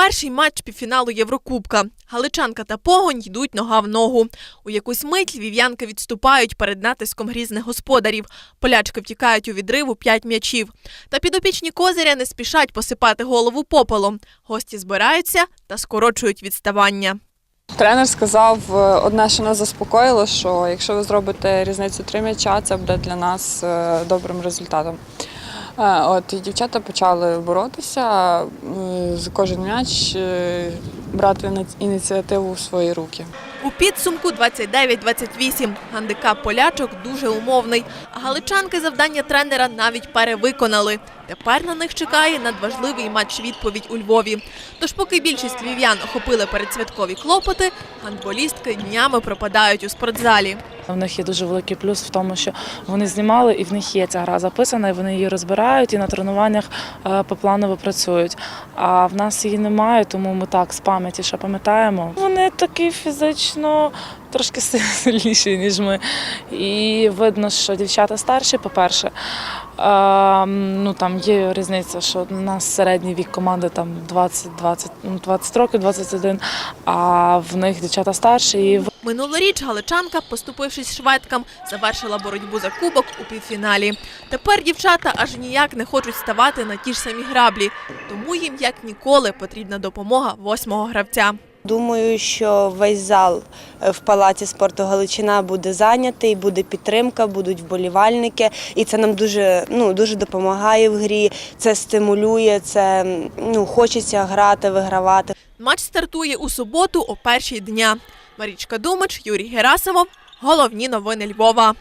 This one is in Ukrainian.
Перший матч півфіналу Єврокубка. Галичанка та Погонь йдуть нога в ногу. У якусь мить львів'янки відступають перед натиском грізних господарів. Полячки втікають у відриву п'ять м'ячів. Та підопічні козиря не спішать посипати голову попелом. Гості збираються та скорочують відставання. Тренер сказав е, одне, що нас заспокоїло, що якщо ви зробите різницю три м'яча, це буде для нас е, добрим результатом. Е, От і дівчата почали боротися з кожен м'яч, е, брати іні- ініціативу в свої руки. У підсумку 29-28. Гандикап полячок дуже умовний. Галичанки завдання тренера навіть перевиконали. Тепер на них чекає надважливий матч відповідь у Львові. Тож, поки більшість львів'ян охопили передсвяткові клопоти, гандболістки днями пропадають у спортзалі. В них є дуже великий плюс в тому, що вони знімали і в них є ця гра записана, і вони її розбирають і на тренуваннях е, попланово працюють. А в нас її немає, тому ми так з пам'яті ще пам'ятаємо. Вони такі фізично трошки сильніші, ніж ми. І видно, що дівчата старші, по-перше. Ну там є різниця, що у нас середній вік команди там 20, 20, ну, 20 років, 21, а в них дівчата старші. І Минулоріч галичанка, поступившись шведкам, завершила боротьбу за кубок у півфіналі. Тепер дівчата аж ніяк не хочуть ставати на ті ж самі граблі, тому їм як ніколи потрібна допомога восьмого гравця. Думаю, що весь зал е, в палаці спорту Галичина буде зайнятий, буде підтримка, будуть вболівальники, і це нам дуже ну дуже допомагає в грі. Це стимулює, це ну хочеться грати, вигравати. Матч стартує у суботу о першій дня. Марічка Думач, Юрій Герасимов. Головні новини Львова.